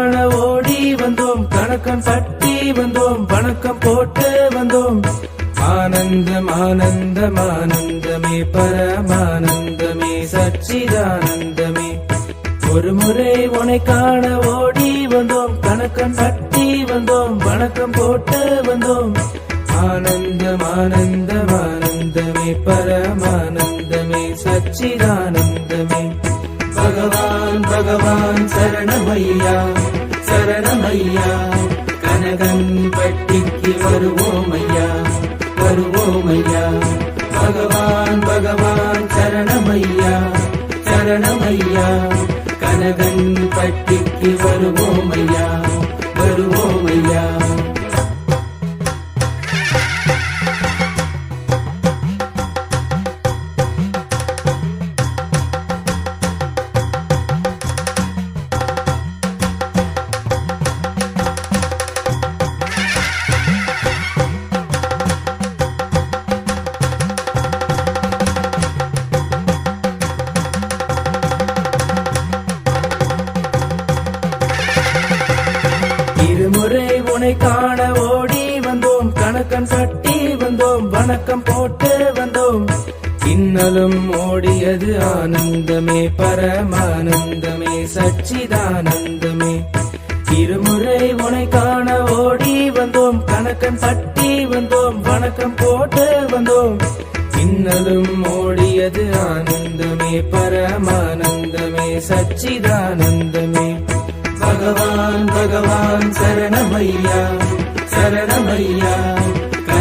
காண ஓடி வந்தோம். கணக்கம் பட்டி வந்தோம். வணக்கம் போட்டு வந்தோம். ஆனந்தம் ஆனந்தம் ஆனந்தமே பரமானந்தமே சச்சிதானந்தமே. ஒரு முறை உனை காண ஓடி வந்தோம். கணக்கம் பட்டி வந்தோம். வணக்கம் போட்டு வந்தோம். ஆனந்தம் ஆனந்தம் ஆனந்தமே பரமானந்தமே சச்சிதானந்தமே. பகவான் பகவான் சரணமையா சரணமையா? கனகன் பட்டிக்கு வருவோம் ஐயா வருவோம் ஐயா பகவான் பகவான் சரணமையா? சரணமையா? கனகன் பட்டிக்கு வருவோம் ஐயா வருவோம் ஐயா வந்தோம் கட்டி வந்தோம் வணக்கம் போட்டு வந்தோம். இன்னலும் ஓடியது ஆனந்தமே பரமானந்தமே சச்சிதானந்தமே. இருமுறை உனை காண ஓடி வந்தோம் கணக்கன் தட்டி வந்தோம் வணக்கம் போட்டு வந்தோம். இன்னலும் ஓடியது ஆனந்தமே பரமானந்தமே சச்சிதானந்தமே. பகவான் பகவான் சரணமையா சரணமையா.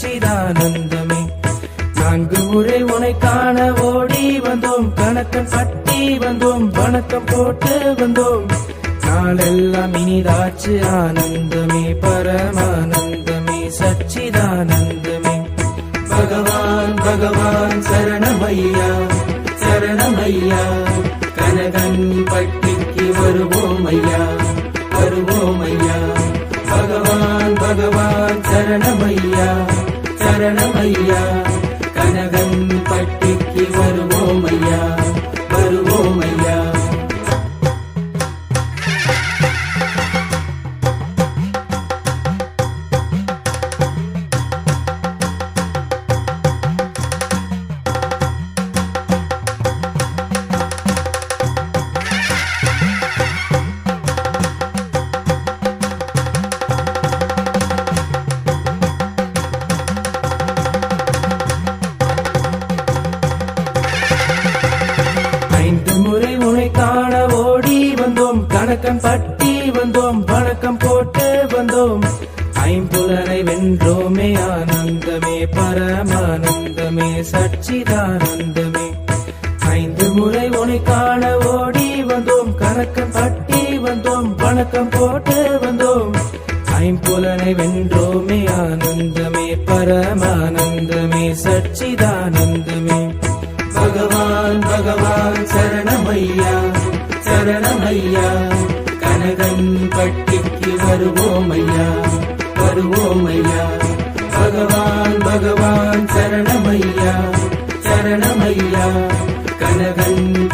சச்சிதானந்தமே நான்கு முறை உனை காண ஓடி வந்தோம். கணக்கம் பட்டி வந்தோம். வணக்கம் போட்டு வந்தோம். நாளெல்லாம் இனிதாச்சு ஆனந்தமே. பரமானந்தமே. சச்சிதானந்தமே. பகவான் பகவான் சரணமையா சரணமையா. கனகன் பட்டிக்கு வருவோம் ஐயா வருவோம் ஐயா பகவான் பகவான் சரணமையா. சரணமையா கனகன் பட்டிக்கு வருவோம் ஐயா. வணக்கம் போட்டு வந்தோம். ஐம்புலனை வென்றோமே ஆனந்தமே பரமானந்தமே சச்சிதானந்தமே. பகவான் பகவான் சரணமையா சரணமையா. கனகன் பட்டிக்கு வருவோமையா வருவோமையா. பகவான் பகவான் சரணமையா சரணமையா. கனகன்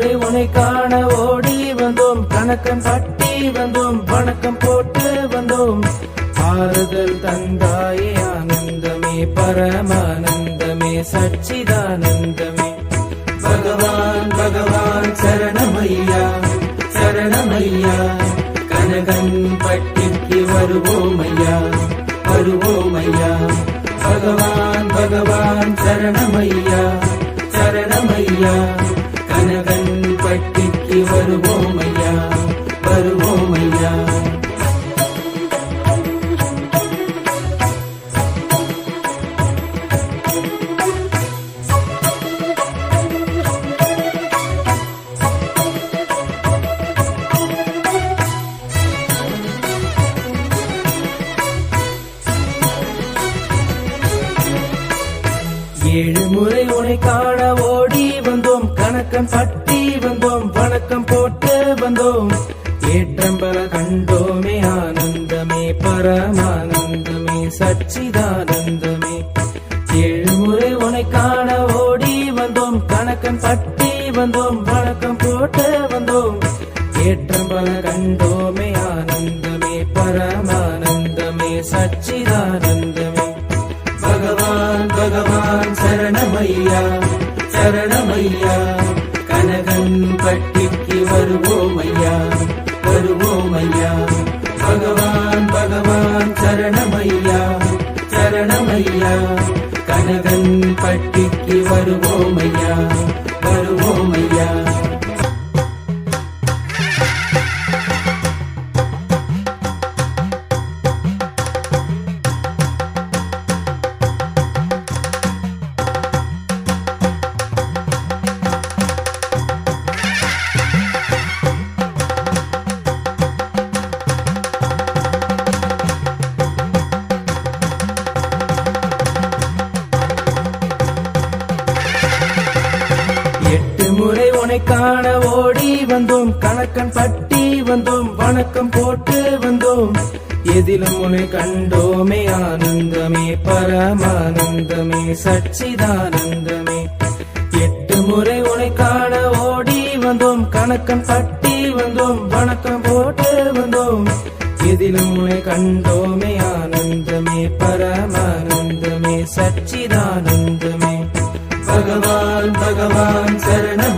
முறை உனை காண ஓடி வந்தோம். கணக்கம் பட்டி வந்தோம். வணக்கம் போட்டு வந்தோம். ஆறுதல் தந்தாயே ஆனந்தமே. பரமானந்தமே. சச்சிதானந்தமே. பகவான் பகவான் சரணமையா சரணமையா. கனகன் பட்டிக்கு வருவோமையா வருவோமையா. பகவான் பகவான் சரணமையா சரணமையா. கனகன் பட்டிக்கு வருவோம் ஐயா வருவோம் ஐயா ஏழு முறை உனை காணவோ வணக்கம் சட்டி வந்தோம் வணக்கம் போட்டு வந்தோம். ஏற்றம்பல கண்டோமே ஆனந்தமே பரமானந்தமே சச்சிதானந்தமே. ஏழு முறை உனை காண ஓடி வந்தோம் கணக்கன் பட்டி வந்தோம் வணக்கம் போட்டு வந்தோம். ஏற்றம்பல கண்டோமே ஆனந்தமே பரமானந்தமே சச்சிதானந்தமே. பட்டிக்கு வருவோமையா முறை காண ஓடி வந்தோம் கணக்கன் பட்டி வந்தோம் வணக்கம் போட்டு வந்தோம். எதிலும் உனை கண்டோமே ஆனந்தமே பரமானந்தமே சச்சிதானந்தமே. எட்டு முறை உனை காண ஓடி வந்தோம் கணக்கன் பட்டி வந்தோம் வணக்கம் போட்டு வந்தோம். எதிலும் உனை கண்டோமே ஆனந்தமே பரமானந்தமே சச்சிதானந்தமே. பகவான் பகவான் சரண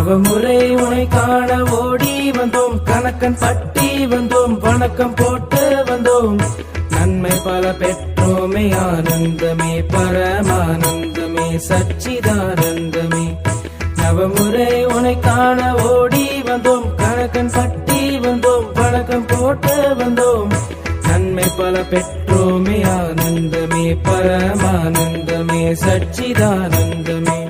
நவமுறை உனை காண ஓடி வந்தோம். கணக்கன் பட்டி வந்தோம். வணக்கம் போட்டு வந்தோம். நன்மை பல பெற்றோமே ஆனந்தமே பரமானந்தமே சச்சிதானந்தமே. நவமுறை உனை காண ஓடி வந்தோம். கணக்கன் பட்டி வந்தோம். வணக்கம் போட்டு வந்தோம். நன்மை பல பெற்றோமே ஆனந்தமே பரமானந்தமே சச்சிதானந்தமே.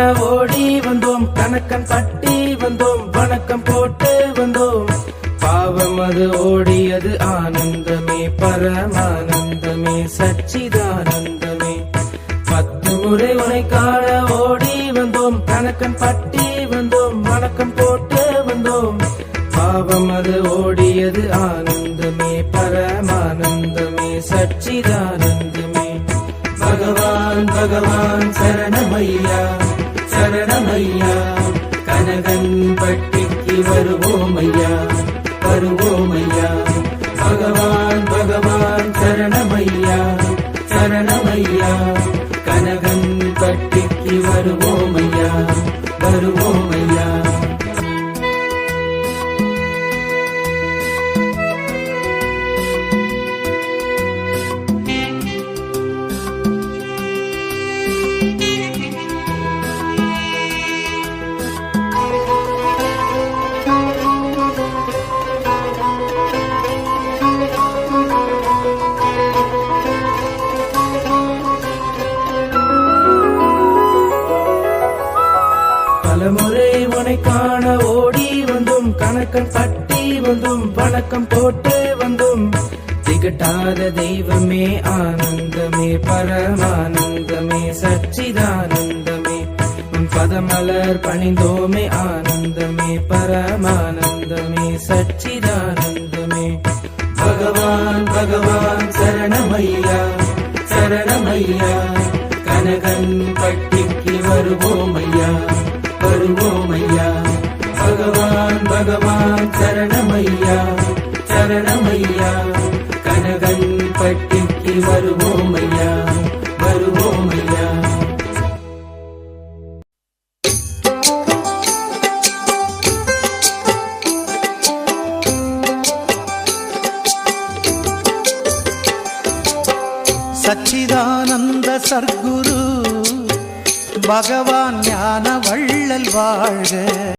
காண ஓடி வந்தோம் கணக்கன் பட்டி வந்தோம் வணக்கம் போட்டு வந்தோம். பாவம் அது ஓடியது ஆனந்தமே பரமானந்தமே சச்சிதானந்தமே. பத்து முறை உனை காண ஓடி வந்தோம் கணக்கன் பட்டி வந்தோம் வணக்கம் போட்டு வந்தோம். பாவம் அது ஓடியது ஆனந்தமே பரமானந்தமே சச்சிதானந்தமே. பகவான் பகவான் சரணமையா. சரணமையா கனகன் பட்டிக்கு வருவோமையா வருவோமையா. பகவான் பகவான் சரணமையா சரணமையா. கனகன் பட்டிக்கு வருவோமையா வருவோமையா. பலமுறை முழக்கம் போட்டு வந்தோம். திகட்டாத தெய்வமே ஆனந்தமே பரமானந்தமே சச்சிதானந்தமே. உன் பதமலர் பணிந்தோமே ஆனந்தமே பரமானந்தமே சச்சிதானந்தமே. பகவான் பகவான் சரணமையா சரணமையா. கனகன் பட்டிக்கு வருவோமையா வருவோமையா. பகவான் பகவான் சரணமையா. சரணமையா? கனகன் பட்டிக்கு வருவோமையா? வருவோமையா? சச்சிதானந்த சர்க்குரு பகவான் ஞான வள்ளல் வாழ்க.